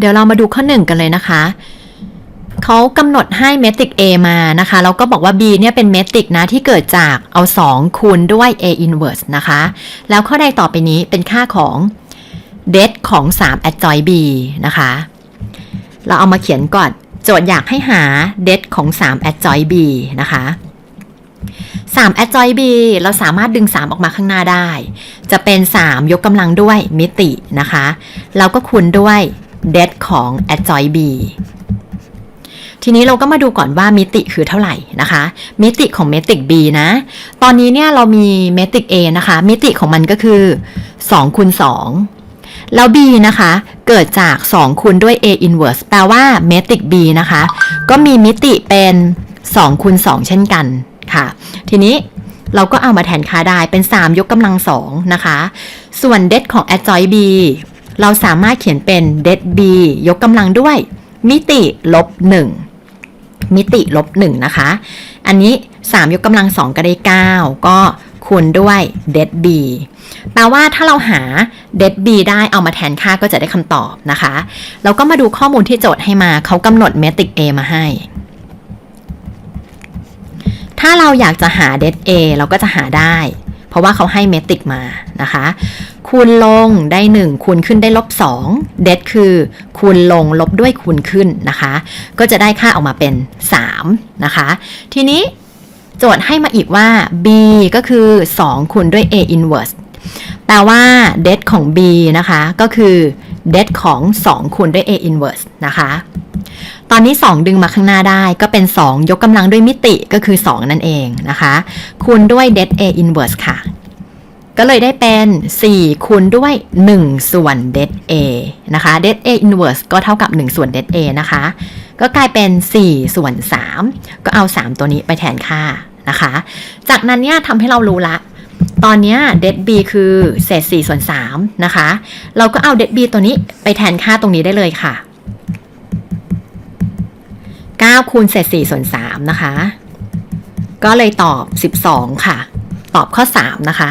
เดี๋ยวเรามาดูข้อหนึ่งกันเลยนะคะเขากำหนดให้เมตริก A มานะคะ แล้วก็บอกว่า B เนี่ยเป็นเมตริกนะที่เกิดจากเอา 2 คูณด้วย A inverse นะคะ แล้วข้อใดต่อไปนี้เป็นค่าของ det ของ 3 adjoint B นะคะ เราเอามาเขียนก่อน โจทย์อยากให้หา det ของ 3 adjoint B นะคะ3 adjoint B เราสามารถดึง 3 ออกมาข้างหน้าได้ จะเป็น 3 ยกกำลังด้วยมิตินะคะเราก็คูณด้วย det ของ adjoint B ทีนี้เราก็มาดูก่อนว่ามิติคือเท่าไหร่นะคะ มิติของเมติก B นะ ตอนนี้เนี่ยเรามีเมติก A นะคะ มิติของมันก็คือ2คูณ2แล้ว B นะคะ เกิดจาก 2คูณด้วย A inverse แปลว่าเมติก B นะคะ ก็มีมิติเป็น2คูณ2เช่นกันค่ะ ทีนี้เราก็เอามาแทนค่าได้เป็น 3 ยกกำลัง2นะคะ ส่วน det ของ adjoint B เราสามารถเขียนเป็น det B ยกกำลังด้วย มิติลบ1มิติลบ1นะคะ อันนี้ 3 ยกกำลัง2ก็ได้ 9 ก็คูณด้วย det b แปลว่าถ้าเราหา det b ได้เอามาแทนค่าก็จะได้คำตอบนะคะ เราก็มาดูข้อมูลที่โจทย์ให้มาเขากำหนดเมตริก A มาให้ ถ้าเราอยากจะหา det A เราก็จะหาได้ เพราะว่าเขาให้เมตริกมานะคะ คูณลงได้ 1 คูณขึ้นได้ลบ2 det คือคูณลงลบด้วยคูณขึ้นนะคะ ก็จะได้ค่าออกมาเป็น 3 นะคะ ทีนี้โจทย์ให้มาอีกว่า b ก็คือ 2 คูณด้วย a inverse แปลว่า det ของ b นะคะ ก็คือ det ของ 2 คูณด้วย a inverse นะคะ ตอนนี้ 2 ดึงมาข้างหน้าได้ก็เป็น 2 ยกกำลังด้วยมิติก็คือ 2 นั่นเองนะคะ คูณด้วย det a inverse ค่ะ ก็เลยได้เป็น 4 คูณด้วย 1 ส่วน det a นะคะ det a inverse ก็เท่ากับ 1 ส่วน det a นะคะ ก็กลายเป็น 4 ส่วน 3 ก็เอา 3 ตัวนี้ไปแทนค่านะคะ จากนั้นเนี่ยทำให้เรารู้ละตอนเนี้ย det b คือเศษ4ส่วน3นะคะ เราก็เอา det b ตัวนี้ไปแทนค่าตรงนี้ได้เลยค่ะ 9คูณเศษ4ส่วน3นะคะ ก็เลยตอบ 12 ค่ะ ตอบข้อ 3 นะคะ